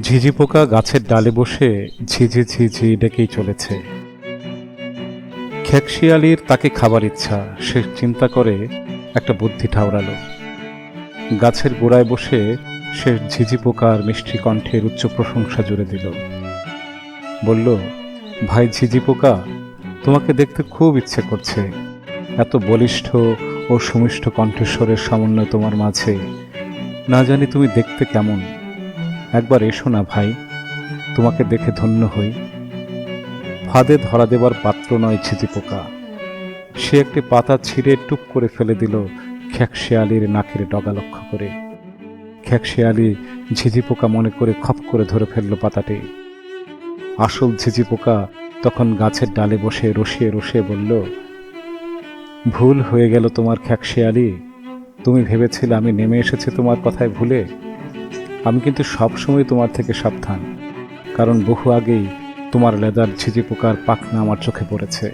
ঝিঝি পোকা গাছের ডালে বসে ঝিঝি ঝিঝি ডেকেই চলেছে। খেকশিয়ালির তাকে খাবার ইচ্ছা, সে চিন্তা করে একটা বুদ্ধি ঠাউরালো গাছের গোড়ায় বসে সে ঝিঝি পোকার মিষ্টি কণ্ঠের উচ্চ প্রশংসা জুড়ে দিল। বলল, ভাই ঝিঝি পোকা, তোমাকে দেখতে খুব ইচ্ছে করছে। এত বলিষ্ঠ ও সুমিষ্ঠ কণ্ঠস্বরের সমন্বয় তোমার মাঝে। না জানি তুমি দেখতে কেমন। একবার এসো না ভাই, তোমাকে দেখে ধন্য হই। ফাঁদে ধরা দেবার পাত্র নয় ঝিঝি পোকা। সে একটি পাতা ছিঁড়ে টুক করে ফেলে দিল খ্যাকশেয়ালির নাকের ডগা লক্ষ্য করে। খ্যাকশেয়ালি ঝিঝি পোকা মনে করে খপ করে ধরে ফেলল পাতাটি। আসল ঝিঝি পোকা তখন গাছের ডালে বসে রসিয়ে রসিয়ে বলল, ভুল হয়ে গেল তোমার খ্যাকশেয়ালি। তুমি ভেবেছিলে আমি নেমে এসেছি তোমার কথায় ভুলে? আমি কিন্তু সবসময় তোমার থেকে সাবধান, কারণ বহু আগেই তোমার লেদার ঝিঝি পোকার পাখনা আমার চোখে পড়েছে।